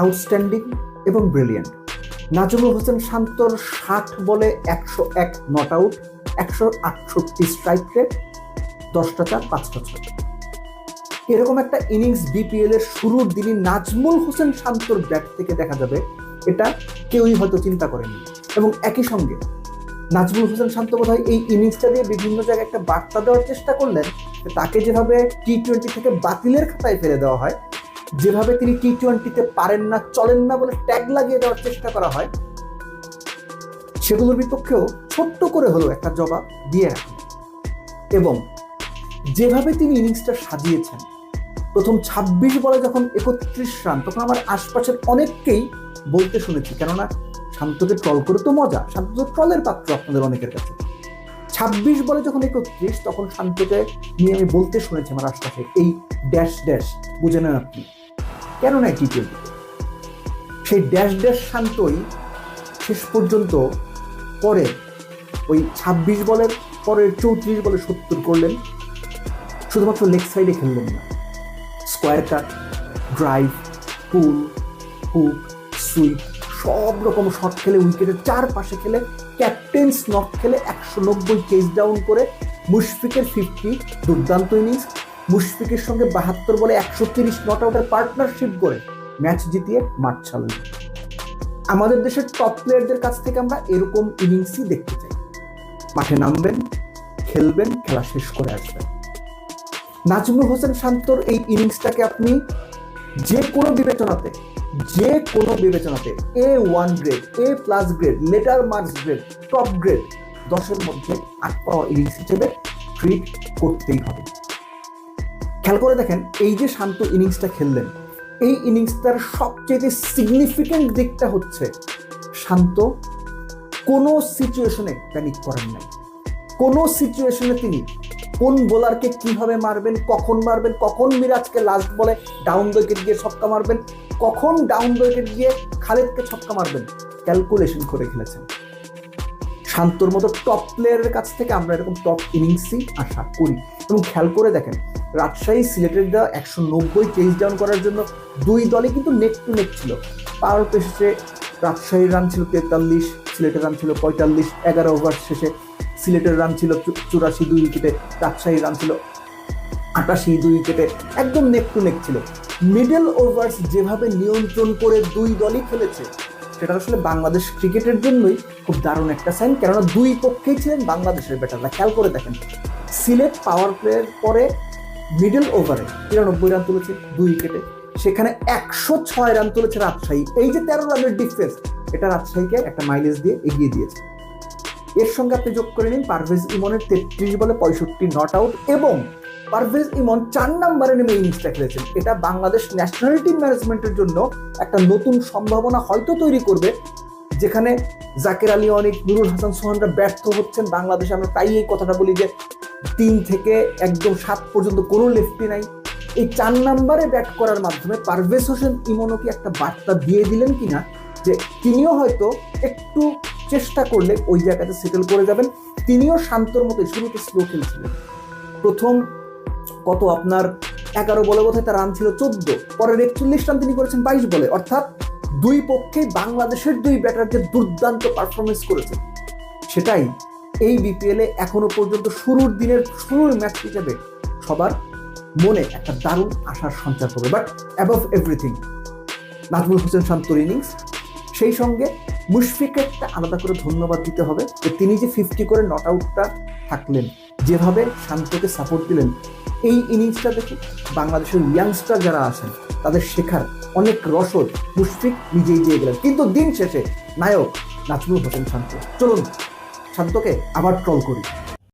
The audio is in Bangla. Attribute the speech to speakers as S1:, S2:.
S1: আউটস্ট্যান্ডিং এবং ব্রিলিয়েন্ট। নাজমুল হোসেন শান্তর ষাট বলে একশো এক নট আউট, একশো আটষট্টি স্ট্রাইক রেট, দশটা চার, পাঁচটা ছয়। এরকম একটা ইনিংস বিপিএল এর শুরুর দিনই নাজমুল হোসেন শান্তর ব্যাট থেকে দেখা যাবে, এটা কেউই হয়তো চিন্তা করেনি। এবং একই সঙ্গে নাজমুল হোসেন শান্ত বোধহয় এই ইনিংসটা দিয়ে বিভিন্ন জায়গায় একটা বার্তা দেওয়ার চেষ্টা করলেন তাকে যেভাবে টি টোয়েন্টি থেকে বাতিলের খাতায় ফেলে দেওয়া হয় যেভাবে তিনি টি টোয়েন্টিতে পারেন না, চলেন না বলে ট্যাগ লাগিয়ে দেওয়ার চেষ্টা করা হয়, সেগুলোর বিপক্ষেও ছোট্ট করে হলেও একটা জবাব দিয়ে রাখেন। এবং যেভাবে তিনি ইনিংসটা সাজিয়েছেন, প্রথম ২৬ বলে যখন একত্রিশ রান, তখন আমার আশপাশের অনেককেই বলতে শুনেছি, কেননা শান্তকে ট্রল করে তো মজা, শান্ত তো ট্রলের পাত্র আপনাদের অনেকের কাছে। ছাব্বিশ বলে যখন একত্রিশ, তখন শান্তকে নিয়ে আমি বলতে শুনেছি আমার আশপাশে, এই ড্যাশ ড্যাশ বুঝে নেন আপনি। কেন না টি টোয়েন্টিতে সেই ড্যাশ ড্যাশ শান্তই শেষ পর্যন্ত পরে ওই ছাব্বিশ বলের পরের চৌত্রিশ বলে সত্তর করলেন। শুধুমাত্র লেগ সাইডে খেললেন না। Square cut, drive, pull, hook, sweep, সব রকম শট খেলে উইকেটের চারপাশে খেলে ক্যাপ্টেন্স নট খেলে একশো নব্বই কেস ডাউন করে মুশফিকের ফিফটি দুর্দান্ত ইনিংস। মুশফিকের সঙ্গে বাহাত্তর বলে একশো তিরিশ নট আউটের পার্টনারশিপ করে ম্যাচ জিতিয়ে মাঠ ছাড়লেন আমাদের দেশের টপ প্লেয়ারদের কাছ থেকে আমরা এরকম ইনিংসই দেখতে চাই। মাঠে নামবেন, খেলবেন, খেলা শেষ করে আসবেন। নাজমুল হোসেন শান্তর এই ইনিংসটাকে আপনি যে কোনো বিবেচনাতে, যে কোনো বিবেচনাতে A one grade A plus grade letter marks grade top grade দশের মধ্যে আট পাওয়া ইনিংস হিসেবে ট্রিট করতেই হবে। খেয়াল করে দেখেন, এই যে শান্ত ইনিংসটা খেললেন, এই ইনিংসটার সবচেয়ে সিগনিফিক্যান্ট দিকটা হচ্ছে, শান্ত কোনো সিচুয়েশনে প্যানিক করেন নাই। কোনো সিচুয়েশনে তিনি কোন বোলারকে কীভাবে মারবেন, কখন মারবেন, কখন মিরাজকে লাস্ট বলে ডাউন উইকেট গিয়ে ছক্কা মারবেন, কখন ডাউন উইকেট গিয়ে খালেদকে ছক্কা মারবেন ক্যালকুলেশন করে খেলেছেন। শান্তর মতো টপ প্লেয়ারের কাছ থেকে আমরা এরকম টপ ইনিংসই আশা করি। এবং খেয়াল করে দেখেন রাজশাহী সিলেটের দেওয়া একশো নব্বই চেঞ্জ ডাউন করার জন্য দুই দলই কিন্তু নেক টু নেক ছিল। পাওয়ার পেসে রাজশাহীর রান ছিল তেতাল্লিশ, সিলেটের রান ছিল পঁয়তাল্লিশ, এগারো ওভার শেষে সিলেটের রান ছিল চুরাশি দুই উইকেটে রাজশাহীর রান ছিল আটাশি দুই উইকেটে একদম নেক টু নেক ছিল। মিডল ওভার্স যেভাবে নিয়ন্ত্রণ করে দুই দলই খেলেছে, সেটা আসলে বাংলাদেশ ক্রিকেটের জন্যই খুব দারুণ একটা সাইন কেননা দুই পক্ষেই ছিলেন বাংলাদেশের ব্যাটাররা খেয়াল করে দেখেন, সিলেট পাওয়ার প্লেয়ের পরে মিডল ওভারে তিরানব্বই রান তুলেছে, দুই উইকেটে। সেখানে একশো ছয় রান তুলেছে রাজশাহী। এই যে তেরো রানের ডিফারেন্স এটা রাজশাহীকে একটা মাইলেজ দিয়ে এগিয়ে দিয়েছে। এর সঙ্গে আপনি যোগ করে নিন পারভেজ ইমনের তেত্রিশ বলে পঁয়ষট্টি নট আউট এবং পারভেজ ইমন চার নম্বরে নেমে ইনিংসটা খেলেছেন। এটা বাংলাদেশ ন্যাশনাল টিম ম্যানেজমেন্টের জন্য একটা নতুন সম্ভাবনা হয়তো তৈরি করবে, যেখানে জাকের আলী অনেক, নুরুল হাসান সোহানরা ব্যর্থ হচ্ছেন। বাংলাদেশে আমরা তাই এই কথাটা বলি যে তিন থেকে একদম সাত পর্যন্ত কোনো লেফটি নাই। এই চার নম্বরে ব্যাট করার মাধ্যমে পারভেজ হোসেন ইমনও কি একটা বার্তা দিয়ে দিলেন কিনা? যে তিনিও হয়তো একটু চেষ্টা করলে ওই জায়গাতে সেটেল করে যাবেন। তিনিও শান্তর মতো শুরুতে স্লো খেলছিলেন। প্রথম কত আপনার এগারো বলে বোধহয় তার রান ছিল চোদ্দ, পরের একচল্লিশ রান তিনি করেছেন বাইশ বলে। অর্থাৎ দুই পক্ষে বাংলাদেশের দুই ব্যাটার যে দুর্দান্ত পারফরমেন্স করেছে সেটাই এই বিপিএলে এখনও পর্যন্ত শুরুর দিনের শুরুর ম্যাচ হিসেবে সবার মনে একটা দারুণ আশার সঞ্চার করবে। But above everything Najmul Hossain শান্তর ইনিংস সেই সঙ্গে মুশফিককে একটা আলাদা করে ধন্যবাদ দিতে হবে যে তিনি যে ফিফটি করে নট আউটটা থাকলেন, যেভাবে শান্তকে সাপোর্ট দিলেন, এই ইনিংসটা দেখে বাংলাদেশের ইয়াংস্টার যারা আছেন, তাদের শেখার অনেক রসদ মুশফিক নিজেই দিয়ে গেলেন। কিন্তু দিন শেষে নায়ক নাজমুল হোসেন শান্ত। চলুন শান্তকে আবার ট্রল করি।